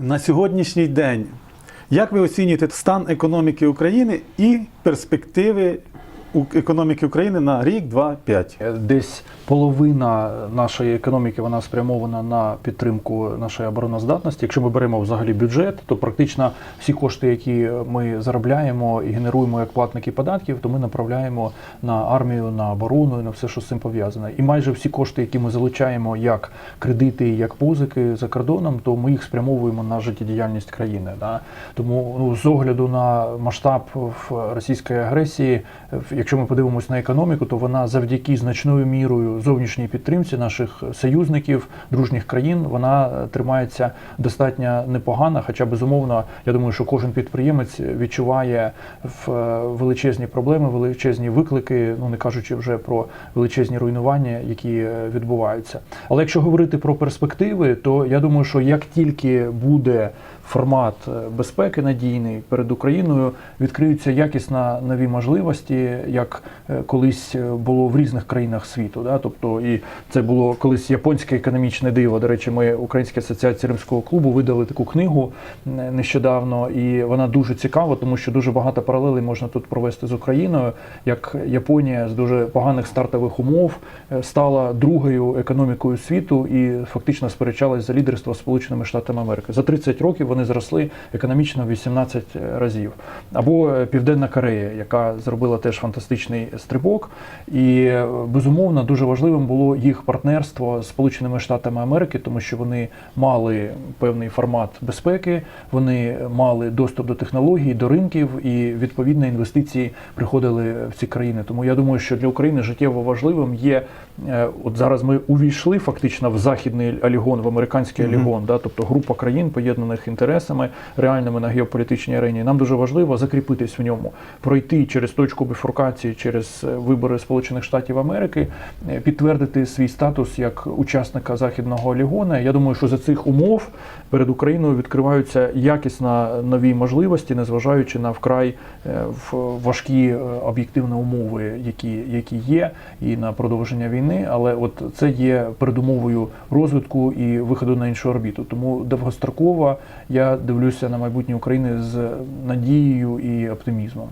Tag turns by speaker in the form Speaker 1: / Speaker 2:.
Speaker 1: На сьогоднішній день, як ви оцінюєте стан економіки України і перспективи економіки України на рік, два, п'ять?
Speaker 2: Десь половина нашої економіки вона спрямована на підтримку нашої обороноздатності. Якщо ми беремо взагалі бюджет, то практично всі кошти, які ми заробляємо і генеруємо як платники податків, то ми направляємо на армію, на оборону і на все, що з цим пов'язане. І майже всі кошти, які ми залучаємо як кредити, як позики за кордоном, то ми їх спрямовуємо на життєдіяльність країни. Да? Тому ну, з огляду на масштаб російської агресії, якщо ми подивимося на економіку, то вона завдяки значною мірою зовнішній підтримці наших союзників, дружніх країн, вона е, тримається достатньо непогано. Хоча безумовно, я думаю, що кожен підприємець відчуває в е, величезні проблеми, величезні виклики, ну не кажучи вже про величезні руйнування, які е, відбуваються. Але якщо говорити про перспективи, то я думаю, що як тільки буде формат безпеки надійний перед Україною, відкриються якісно нові можливості, як е, колись е, було в різних країнах світу. Да? Тобто, і це було колись японське економічне диво. До речі, ми Українська асоціація римського клубу видали таку книгу е, нещодавно, і вона дуже цікава, тому що дуже багато паралелей можна тут провести з Україною, як Японія з дуже поганих стартових умов стала другою економікою світу і фактично сперечалась за лідерство Сполученими Штатами Америки. За 30 років вони зросли економічно в 18 разів. Або Південна Корея, яка зробила теж фантастичний стрибок. І е, безумовно дуже важливим було їх партнерство з Сполученими Штатами Америки, тому що вони мали певний формат безпеки, вони мали доступ до технологій, до ринків, і відповідно інвестиції приходили в ці країни. Тому я думаю, що для України життєво важливим є е, от зараз ми увійшли фактично в західний алігон, в американський алігон, да, тобто група країн, поєднаних інтересами реальними на геополітичній арені. Нам дуже важливо закріпитись в ньому, пройти через точку біфуркації, через е, вибори Сполучених Штатів Америки, е, підтвердити свій статус як учасника західного алігона. Я думаю, що за цих умов перед Україною відкриваються якісно нові можливості, незважаючи на вкрай е, важкі об'єктивні умови, які, які є, і на продовження війни. Але от це є передумовою розвитку і виходу на іншу орбіту. Тому довгостроково я дивлюся на майбутнє України з надією і оптимізмом.